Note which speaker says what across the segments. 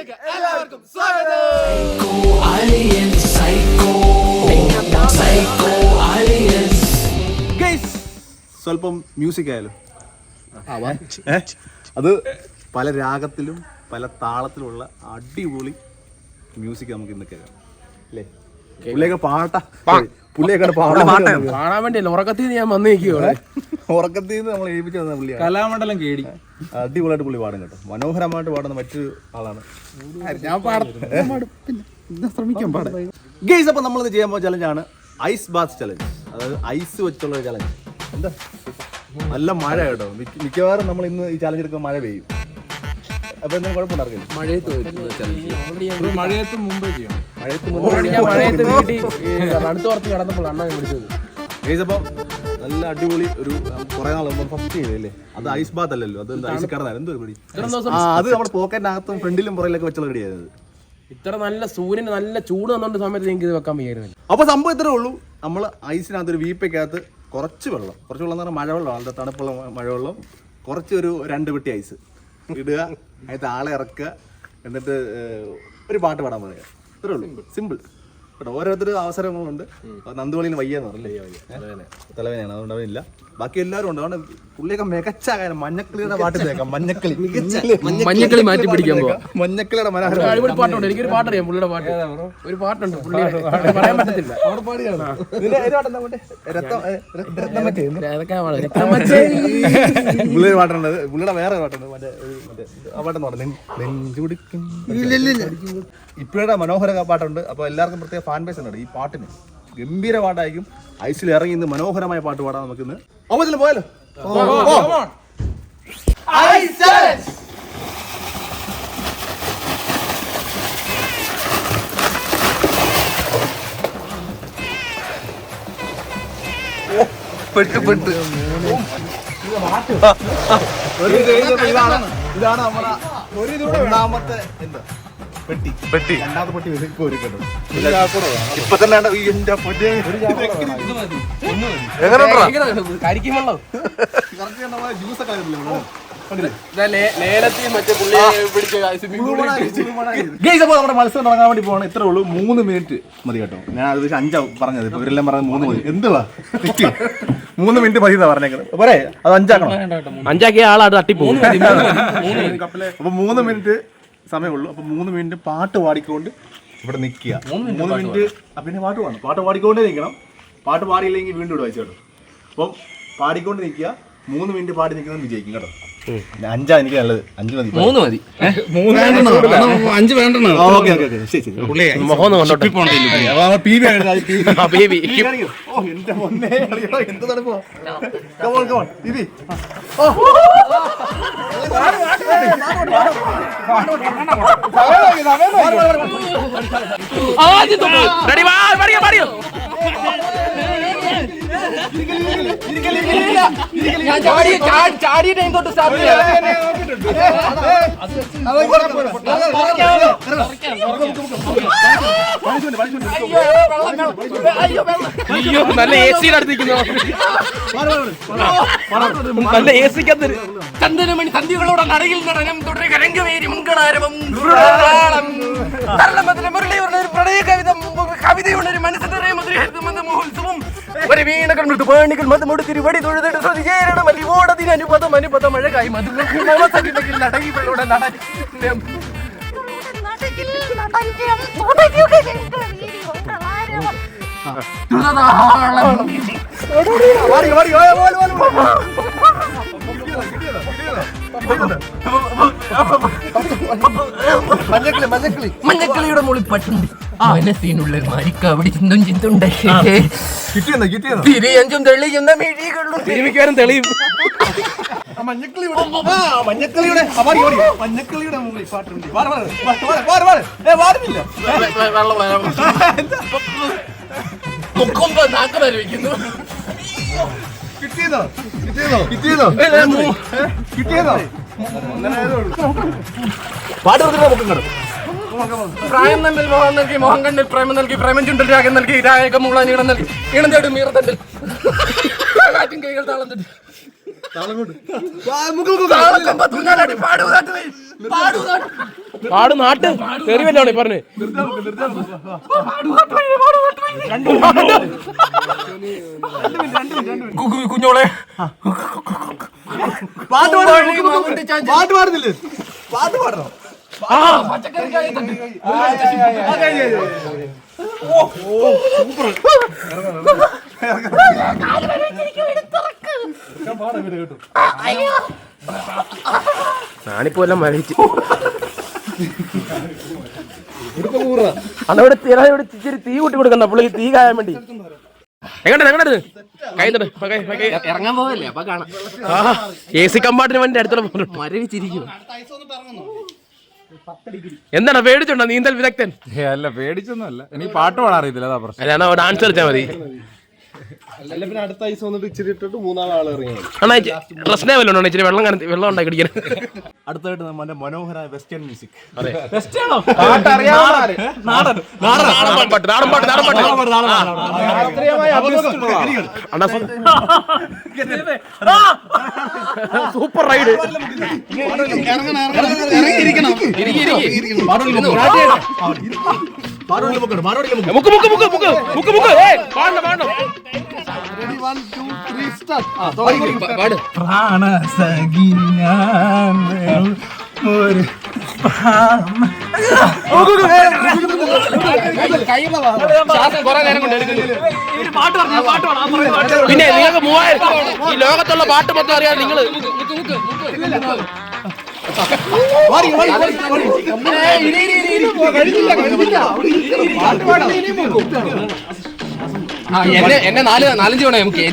Speaker 1: എല്ലാവർക്കും സ്വാഗതം.
Speaker 2: സ്വല്പം മ്യൂസിക് ആയാലും? അത് പല രാഗത്തിലും പല താളത്തിലുമുള്ള അടിപൊളി മ്യൂസിക് നമുക്ക് ഇന്ന് കേൾക്കാം. അല്ലേ പുള്ളിയൊക്കെ പാട്ട. പുള്ളിയൊക്കെ പാടാൻ
Speaker 3: കാണാൻ വേണ്ടിയല്ല. ഉറക്കത്തിൽ ഞാൻ വന്നു നിൽക്കുകയാണ്
Speaker 2: ഉറക്കത്തിൽ നിന്ന് നമ്മൾ ഏൽപ്പിച്ചു തന്ന പുള്ളിയാണ്.
Speaker 1: കലാമണ്ഡലം കേടി.
Speaker 2: അടിപൊളിയായിട്ട് പുള്ളി പാടും കേട്ടോ. മനോഹരമായിട്ട് പാടുന്ന മറ്റൊരു ആളാണ്.
Speaker 1: ഞാൻ ശ്രമിക്കാം
Speaker 2: ഗെയ്സ് അപ്പോൾ നമ്മളിത് ചെയ്യാൻ പോകുന്ന ചലഞ്ചാണ് ഐസ് ബാത്ത് ചലഞ്ച് അതായത് ഐസ് വെച്ചുള്ള ഒരു ചലഞ്ച് എന്താ? നല്ല മഴ കേട്ടോ. മിക്കവാറും നമ്മൾ ഇന്ന് ഈ ചലഞ്ച് എടുക്കുമ്പോൾ മഴ പെയ്യും. അപ്പൊ എന്തെങ്കിലും കുഴപ്പമുണ്ടാകില്ല
Speaker 3: മഴയത്ത്.
Speaker 1: മഴയത്ത് മുമ്പേ ചെയ്യണം
Speaker 2: മഴയത്ത്
Speaker 3: മുമ്പ് ഞാൻ മഴയത്ത് അടുത്ത പുറത്ത് കടന്നപ്പോൾ അണ്ണാ വിളിച്ചത്.
Speaker 2: ഗെയ്സ് അപ്പം നല്ല അടിപൊളി ഒരു കുറെ നാൾ ഫസ്റ്റ് ചെയ്തല്ലേ അത് ഐസ് ബാത്ത് അല്ലല്ലോ അത് ഐസ് കടന്നാലും എന്തോ ഒരു പിടി ആ അത് നമ്മുടെ പോക്കറ്റിനകത്തും ഫ്രണ്ടിലും പുറയിലൊക്കെ വെച്ചുള്ള റെഡിയായത്
Speaker 3: ഇത്ര നല്ല സൂര്യന് നല്ല ചൂട് തന്നോണ്ട് സമയത്ത് എനിക്ക് ഇത് വെക്കാൻ വയ്യായിരുന്നു.
Speaker 2: അപ്പൊ സംഭവം ഇത്രേ ഉള്ളൂ. നമ്മൾ ഐസിനകത്ത് ഒരു വീപ്പയ്ക്കകത്ത് കുറച്ച് വെള്ളം കുറച്ച് വെള്ളം എന്ന് പറഞ്ഞാൽ മഴവെള്ളം നല്ല തണുപ്പുള്ള മഴവെള്ളം കുറച്ച് ഒരു രണ്ട് പെട്ടി ഐസ്. ഇടുക അതിനകത്ത് ആളെ ഇറക്കുക എന്നിട്ട് ഒരു പാട്ട് പാടാൻ പറയുക. ഇത്രേ ഉള്ളൂ. സിമ്പിൾ കേട്ടോ ഓരോരുത്തർ അവസരങ്ങളുണ്ട് നന്ദുവളിന് വയ്യെന്ന് പറഞ്ഞില്ലേ? തലവേനയാണ് അതുകൊണ്ട് അവനില്ല. ബാക്കി എല്ലാവരും ഉണ്ട്. അതുകൊണ്ട് പുള്ളിയൊക്കെ മികച്ച കാര്യം മഞ്ഞക്കിളിയുടെ പാട്ട് കേൾക്കാം. മഞ്ഞക്കിളി
Speaker 3: മഞ്ഞക്കിളി മാറ്റി പിടിക്കാൻ
Speaker 2: മഞ്ഞക്കിളിയുടെ മനോഹര
Speaker 3: പാട്ടുണ്ട് എനിക്കൊരു പാട്ടറിയാം പുള്ളിയുടെ പാട്ട്. ഒരു പാട്ടുണ്ട് പുള്ളി പറയാൻ പറ്റത്തില്ല.
Speaker 2: പുള്ളിയുടെ പാട്ടുണ്ട്. പുള്ളിയുടെ വേറെ പാട്ടുണ്ട്. മറ്റേ ആ പാട്ടെന്ന് പറഞ്ഞു. നെഞ്ചുടിക്കും ഇപ്പോഴത്തെ മനോഹര പാട്ടുണ്ട്. അപ്പൊ എല്ലാവർക്കും പ്രത്യേക ഫാൻ ബേസ് ഉണ്ട്? ഈ പാട്ടിന് ഗംഭീര പാട്ടായിരിക്കും ഐസിൽ ഇറങ്ങി ഇന്ന് മനോഹരമായ പാട്ട് പാടാം നമുക്ക് ഇന്ന് അമ്മത്തിൽ പോയാലോ? പെട്ട് പെട്ട്. ഇതാണ്. നമ്മുടെ ഒരു ഒന്നാമത്തെ എന്താ? പെട്ടി. പെട്ടി. രണ്ടാമത്തെ പെട്ടി വെളുക്കും ഒരു കേട്ടോ ഇപ്പൊ തന്നെ നമ്മുടെ മത്സരം തുടങ്ങാൻ വേണ്ടി പോകണം ഇത്രേ ഉള്ളൂ. മൂന്ന് മിനിറ്റ് മതി കേട്ടോ. ഞാൻ അത് അഞ്ചാവും അഞ്ചാ പറഞ്ഞത്. ഇപ്പൊ ഇവരെല്ലാം പറഞ്ഞത് മൂന്ന് മതി എന്തുവാ. മൂന്ന് മിനിറ്റ് മതി എന്നാ പറഞ്ഞേക്കുന്നത് പോരെ അത് അഞ്ചാക്കണം?
Speaker 3: അഞ്ചാക്കിയ ആളാണ് തട്ടിപ്പോ
Speaker 2: അപ്പൊ മൂന്ന് മിനിറ്റ് സമയമുള്ളൂ. അപ്പൊ മൂന്ന് മിനിറ്റ് പാട്ട് പാടിക്കൊണ്ട് ഇവിടെ നിൽക്കുക. മൂന്ന് മിനിറ്റ് പിന്നെ പാട്ട് പാടണം. പാട്ട് പാടിക്കൊണ്ടേ നിൽക്കണം. പാട്ട് പാടിയില്ലെങ്കിൽ വീണ്ടും ഇവിടെ വായിച്ചു കേട്ടോ അപ്പം പാടിക്കൊണ്ട് നിൽക്കുക. മൂന്ന് മിനിറ്റ് പാടി നിൽക്കുന്നത് വിജയിക്കും കേട്ടോ. അഞ്ചാ എനിക്ക് നല്ലത്. അഞ്ച് മതി
Speaker 3: മൂന്ന് മതി.
Speaker 1: അഞ്ച് വേണ്ടെന്നോ
Speaker 2: ഓക്കെ ശരി ശരി അത്
Speaker 3: ഞാൻ ചാടി ചാടി ചാടിയ ടൈം തൊട്ട് സ്റ്റാർട്ട് അയ്യോ നല്ല എ സിയുടെ അടുത്ത് നിൽക്കുന്നു നല്ല എ സിക്കത്ത് ചന്ദനമണി സന്ധ്യകളോട് നടയിൽ നടനം തുടരെ കരങ്കവേരി മംഗളാരവം മുരളിയുടെ ഒരു പ്രണയ കവിത കവിതയുള്ള ഒരു മനസ്സ് നിറയെ മധുരഹരിതമെന്ന മഹോത്സവം ഒരു വീണകൾ മൃദുപാണികൾ മതമോട് തിരുവടി തൊഴുതിട്ട് ശ്രദ്ധിച്ചേരണം അലിവോടതിന് അനുപദം അനുപദ മഴകായി മധുരത്തിൽ നടകികളുടെ നടൻ
Speaker 2: വാടി, വാടി, വാടി, വാടി,
Speaker 3: മഞ്ഞക്കളിയുടെ മുകളിൽ പട്ടുണ്ട് മനസ്സിനുള്ളിൽ മരിക്കവിടെ ചിന്തും ചിന്തുണ്ട്. തിരിയഞ്ചും തെളിയുന്ന മിഴികളും തിരുമിക്കാരും തെളിയും.
Speaker 2: ആ മഞ്ഞക്കിളിയുടെ ആ മഞ്ഞക്കിളിയുടെ. മഞ്ഞക്കിളിയുടെ മുകളിൽ പാട്ടുണ്ട് പാടുന്നില്ല
Speaker 3: നാക്ക്
Speaker 2: കിട്ടിയതോ കിട്ടിയതോ കിട്ടിയതോ കിട്ടിയതോ പാട്ട് കൊടുത്തിട്ട് നമുക്ക് കണ്ടു
Speaker 3: പ്രായം തമ്മിൽ മോഹം നൽകി മോഹം കണ്ണിൽ പ്രേമം നൽകി പ്രേമം ചുണ്ടിൽ രാഗം നൽകി നൽകി തേടും കാറ്റും കൈകൾ താളം തട്ടി. പാടൂ നാട്ടു കാട് നാട്ട് തെറി വല്ലാണ് പറഞ്ഞു. കുഞ്ഞോളെ.
Speaker 2: പാട്ട് പാടുന്നില്ലേ പാട്ട് പാടുന്നില്ലേ? പാട്ട് പാടണം?
Speaker 3: ആ. ഞാനിപ്പോ എല്ലാം മരിച്ചു അതവിടെ തീരാ ഇവിടെ ഇച്ചിരി തീ കൂട്ടി കൊടുക്കണ്ട പുള്ളി തീ കായാൻ വേണ്ടി. എങ്ങോട്ട് എങ്ങോട്ട് കൈ
Speaker 1: ഇറങ്ങാൻ പോവല്ലേ? അപ്പൊ കാണാം.
Speaker 3: എ സി കമ്പാർട്ടിന് വേണ്ടി അടുത്തുള്ള
Speaker 1: മരവിച്ചിരിക്കും
Speaker 3: എന്താണ് പേടിച്ചുണ്ടോ നീന്തൽ വിദഗ്ധൻ?
Speaker 4: അല്ല പേടിച്ചൊന്നും അല്ല എനിക്ക് പാട്ട് പാടാൻ അറിയത്തില്ല അതാ പ്രശ്നം.
Speaker 3: അല്ല ഡാൻസ് കളിച്ചാൽ മതി.
Speaker 2: അല്ല പിന്നെ അടുത്ത ഐസ് വന്നിട്ട് ഇച്ചിരി ഇട്ടിട്ട് മൂന്നാൾ ആൾ ഇറങ്ങി
Speaker 3: അണ്ണാ പ്രശ്നം വല്ലതും ഇച്ചിരി വെള്ളം കനത്തി വെള്ളം ഉണ്ടാക്കി കുടിക്കാൻ
Speaker 2: അടുത്തായിട്ട് നമ്മുടെ മനോഹര വെസ്റ്റേൺ മ്യൂസിക്
Speaker 3: നാടൻ. പാട്ട്. നാടൻ പാട്ട് നാടൻ പാട്ട് അണ്ണാ സൂപ്പർ റൈഡ് മുക്ക് മുക്ക്. മുക്ക് മുക്ക് മുക്ക് മുക്ക് ഏയ്. പാടണം പാടണം പാട് പിന്നെ നിങ്ങൾക്ക് മൂവായിരം ഈ ലോകത്തുള്ള പാട്ട് മൊത്തം അറിയാം നിങ്ങൾ.
Speaker 1: എന്നെ എന്നെ നാല് നാലഞ്ച് വേണം നമുക്ക്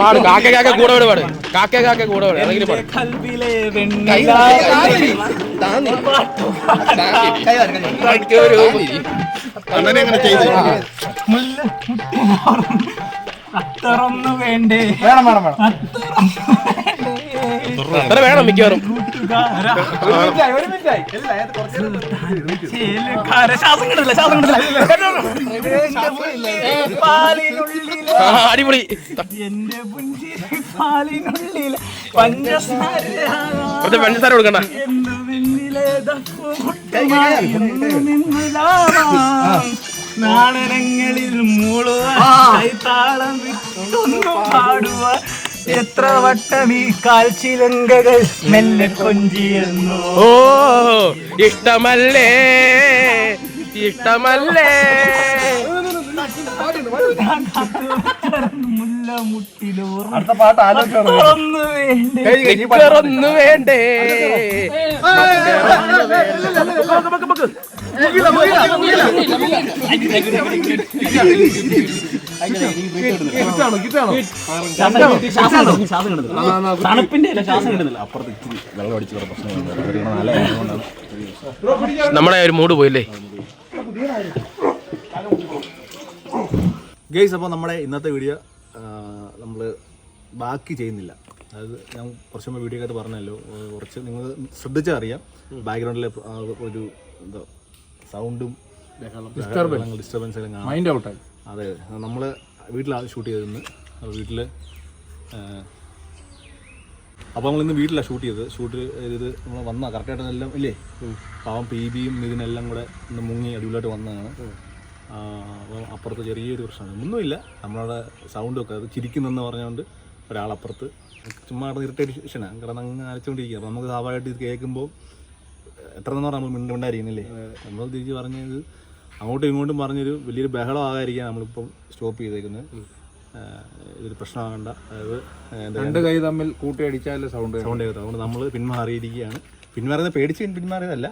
Speaker 3: പാട് കാക്ക കാക്ക കൂടെ വിട് പാട് കാക്ക കാക്ക കൂടെ വിട് ഏതെങ്കിലും പാട്
Speaker 2: അങ്ങനെ അങ്ങനെ ചെയ്ത്
Speaker 5: അത്തറൊന്നു വേണ്ടേ
Speaker 3: അത്ര വേണം മിക്കവാറും
Speaker 5: ചേലക്കാര വേണം കിട്ടില്ല
Speaker 3: അടിപൊളി.
Speaker 5: എന്റെ പുഞ്ചിരി പാലിനുള്ളിൽ പഞ്ചസാര
Speaker 3: കുറച്ച് പഞ്ചസാര കൊടുക്കണ്ട.
Speaker 5: നാടനങ്ങളിൽ താളം വിട്ടൊന്നും പാടുവാൻ. എത്ര വട്ടം ഈ കാൽച്ചിലങ്കകൾ മെല്ലെ കൊഞ്ചിയെന്നു?
Speaker 3: ഓ ഇഷ്ടമല്ലേ? ഇഷ്ടമല്ലേ?
Speaker 2: അടുത്ത പാട്ട് ആലോചിക്കണം
Speaker 5: ഒന്ന് വേണ്ടേ?
Speaker 3: നിക്കറൊന്നു വേണ്ടേ?
Speaker 5: തണുപ്പിന്റെ അല്ല ശ്വാസം കിട്ടുന്നില്ല
Speaker 2: അപ്പുറത്ത് ഇച്ചിരി വെള്ളം അടിച്ച് നല്ല
Speaker 3: ഒരു മൂഡ് പോയില്ലേ
Speaker 2: ഗെയ്സ് അപ്പോൾ നമ്മുടെ ഇന്നത്തെ വീഡിയോ നമ്മൾ ബാക്കി ചെയ്യുന്നില്ല അതായത് ഞാൻ കുറച്ച് മുമ്പ് വീഡിയോ ആയിട്ട് പറഞ്ഞല്ലോ കുറച്ച് നിങ്ങൾ ശ്രദ്ധിച്ചാൽ അറിയാം ബാക്ക്ഗ്രൗണ്ടിലെ ഒരു എന്താ സൗണ്ടും ഡിസ്റ്റർബൻസ് എല്ലാം കാണാം
Speaker 4: മൈൻഡ് ഔട്ടായി
Speaker 2: അതെ നമ്മൾ വീട്ടിലാണ് ഷൂട്ട് ചെയ്തിരുന്നത് അപ്പോൾ വീട്ടിൽ അപ്പോൾ നമ്മൾ ഇന്ന് വീട്ടിലാണ് ഷൂട്ട് ചെയ്തത്. ഷൂട്ട് ചെയ്ത് നമ്മൾ വന്ന കറക്റ്റായിട്ട് എല്ലാം ഇല്ലേ? പാവം പി ബിയും ഇതിനെല്ലാം കൂടെ ഒന്ന് മുങ്ങി അടിപൊളിയായിട്ട് വന്നതാണ്. അപ്പോൾ അപ്പുറത്ത് ചെറിയൊരു പ്രശ്നമാണ്. ഒന്നുമില്ല. നമ്മളവിടെ സൗണ്ട് ഒക്കെ അത് ചിരിക്കുന്നെന്ന് പറഞ്ഞുകൊണ്ട് ഒരാളപ്പുറത്ത്. ചുമ്മാ ഇറിറ്റേഷനാണ് കാരണം അങ്ങ് അരച്ചുകൊണ്ടിരിക്കുക അപ്പോൾ നമുക്ക് സ്വാഭാവികമായിട്ട് ഇത് കേൾക്കുമ്പോൾ എത്ര എന്ന് പറഞ്ഞാൽ നമ്മൾ മിണ്ടുണ്ടായിരിക്കുന്നില്ലേ നമ്മൾ തിരിച്ച് പറഞ്ഞത് അങ്ങോട്ടും ഇങ്ങോട്ടും പറഞ്ഞൊരു വലിയൊരു ബഹളം ആകാതിരിക്കാൻ നമ്മളിപ്പം സ്റ്റോപ്പ് ചെയ്തേക്കുന്നത്. ഇതൊരു പ്രശ്നമാകണ്ട. അതായത്
Speaker 4: രണ്ട് കൈ തമ്മിൽ കൂട്ടി കൂട്ടിയടിച്ചാലേ സൗണ്ട്
Speaker 2: സൗണ്ട് ചെയ്തത് അതുകൊണ്ട് നമ്മൾ പിന്മാറിയിരിക്കുകയാണ്. പിന്മാറുന്നത് പേടിച്ച് പിന്മാറിയതല്ല.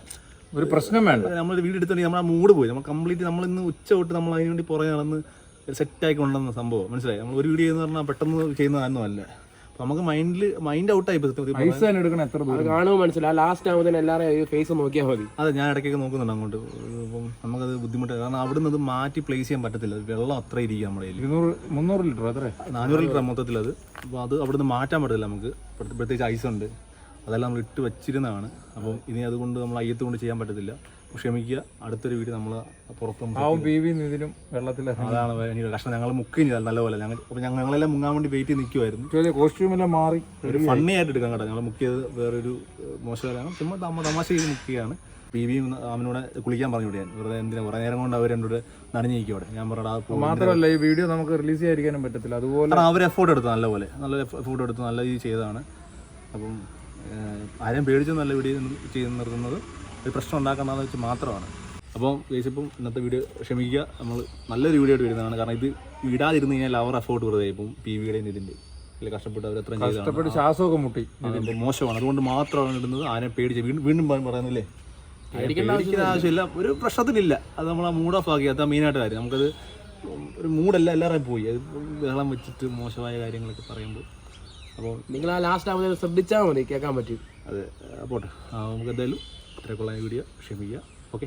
Speaker 4: ഒരു പ്രശ്നം വേണ്ട.
Speaker 2: നമ്മൾ വീട് എടുത്തുണ്ടെങ്കിൽ നമ്മൾ ആ മൂഡ് പോയി. നമ്മൾ കംപ്ലീറ്റ് നമ്മൾ ഇന്ന് ഉച്ച തൊട്ട് നമ്മൾ അതിനുവേണ്ടി പുറകെ നടന്ന് സെറ്റായി കൊണ്ടുവന്ന സംഭവം. മനസ്സിലായി? നമ്മൾ ഒരു വീഡിയോ എന്ന് പറഞ്ഞാൽ പെട്ടെന്ന് ചെയ്യുന്നതാണെന്നല്ല അല്ല. നമുക്ക് മൈൻഡിൽ മൈൻഡ്
Speaker 4: പൈസ തന്നെ എടുക്കണം എത്ര
Speaker 3: അത് കാണുമ്പോൾ മനസ്സിലായി ലാസ്റ്റ് ആവുമ്പോൾ എല്ലാവരെയും ഫേസ് നോക്കിയാൽ മതി.
Speaker 2: അതെ ഞാൻ ഇടയ്ക്കൊക്കെ നോക്കുന്നുണ്ട് അങ്ങോട്ട്. ഇപ്പം നമുക്കത് ബുദ്ധിമുട്ടാണ് കാരണം അവിടെ നിന്ന് അത് മാറ്റി പ്ലേസ് ചെയ്യാൻ പറ്റത്തില്ല. വെള്ളം അത്ര ഇരിക്കുക നമ്മുടെ കയ്യിൽ
Speaker 4: ഇരുന്നൂറ് മുന്നൂറ് ലിറ്റർ അത്ര?
Speaker 2: നാനൂറ് ലിറ്റർ മൊത്തത്തിൽ അത് അപ്പോൾ അത് അവിടെ നിന്ന് മാറ്റാൻ പറ്റത്തില്ല നമുക്ക്. പ്രത്യേകിച്ച് ഐസ് ഉണ്ട്. അതെല്ലാം നമ്മൾ ഇട്ട് വെച്ചിരുന്നതാണ്. അപ്പം ഇനി അതുകൊണ്ട് നമ്മൾ അയ്യത്ത് കൊണ്ട് ചെയ്യാൻ പറ്റത്തില്ല. ക്ഷമിക്കുക. അടുത്തൊരു വീട് നമ്മൾ പുറത്ത്
Speaker 4: നിതിനും വെള്ളത്തിൽ
Speaker 2: അതാണ് ഭയങ്കര കഷ്ടം ഞങ്ങൾ മുക്കി നല്ലപോലെ. ഞങ്ങൾ അപ്പോൾ ഞങ്ങളെല്ലാം മുങ്ങാൻ വേണ്ടി വെയിറ്റ് നിൽക്കുമായിരുന്നു
Speaker 4: കോസ്റ്റ്യൂം എല്ലാം മാറി.
Speaker 2: ഒരു ഫണ്ണി ആയിട്ട് എടുക്കാൻ കേട്ടോ. ഞങ്ങൾ മുക്കിയത് വേറൊരു മോശകരമാണ് ചുമ്മാ തമ്മ തമാശ ചെയ്ത് നിൽക്കുകയാണ് പി വിയും അവനോട് കുളിക്കാൻ പറഞ്ഞു വിടുകയാണ്. വെറുതെ എന്തിനാ? കുറേ നേരം കൊണ്ട് അവർ എന്നോട് നനഞ്ഞു നിൽക്കും അവിടെ ഞാൻ പറഞ്ഞാൽ
Speaker 4: മാത്രമല്ല ഈ വീഡിയോ നമുക്ക് റിലീസ് ചെയ്യാതിരിക്കാനും പറ്റത്തില്ല. അതുപോലെ
Speaker 2: അവർ എഫോർട്ട് എടുത്തു നല്ലപോലെ. നല്ല എഫോർട്ട് എടുത്ത് നല്ല രീതിയിൽ ചെയ്തതാണ്. അപ്പം ആരെയും പേടിച്ച് നല്ല വീഡിയോ ചെയ്ത് നിർത്തുന്നത്. ഒരു പ്രശ്നം ഉണ്ടാക്കുന്നതെന്ന് വെച്ച് മാത്രമാണ്. അപ്പം ഇപ്പം ഇന്നത്തെ വീഡിയോ ക്ഷമിക്കുക. നമ്മൾ നല്ലൊരു വീഡിയോ ആയിട്ട് വരുന്നതാണ്. കാരണം ഇത് ഇടാതിരുന്ന് കഴിഞ്ഞാൽ അവർ എഫോർട്ട് വെറുതെ ഇപ്പം പി വിയുടെയും ഇതിന്റെ. അല്ലെങ്കിൽ കഷ്ടപ്പെട്ട് അവർ എത്രയും
Speaker 4: കഷ്ടപ്പെട്ട് ശ്വാസമൊക്കെ മുട്ടി
Speaker 2: മോശമാണ്. അതുകൊണ്ട് മാത്രമാണ് ഇടുന്നത്. ആരെ പേടിച്ച് വീണ്ടും വീണ്ടും പറ- പറയുന്നില്ലേ? പേടിക്കുന്ന ആവശ്യമില്ല. ഒരു പ്രശ്നത്തിനില്ല. അത് നമ്മൾ ആ മൂഡ് ഓഫ് ആക്കി. അതാ മെയിനായിട്ട് കാര്യം. നമുക്കത് ഒരു മൂഡല്ല എല്ലാവരും പോയി. അത് വെള്ളം വെച്ചിട്ട് മോശമായ കാര്യങ്ങളൊക്കെ പറയുമ്പോൾ. അപ്പോൾ
Speaker 3: നിങ്ങൾ ആ ലാസ്റ്റ് ആവുമ്പോൾ ശ്രദ്ധിച്ചാൽ മതി. കേൾക്കാൻ പറ്റും.
Speaker 2: അതെ. പോട്ടെ. നമുക്ക് എന്തായാലും ഇത്രയൊക്കെയുള്ള വീഡിയോ ക്ഷമിക്കുക. ഓക്കെ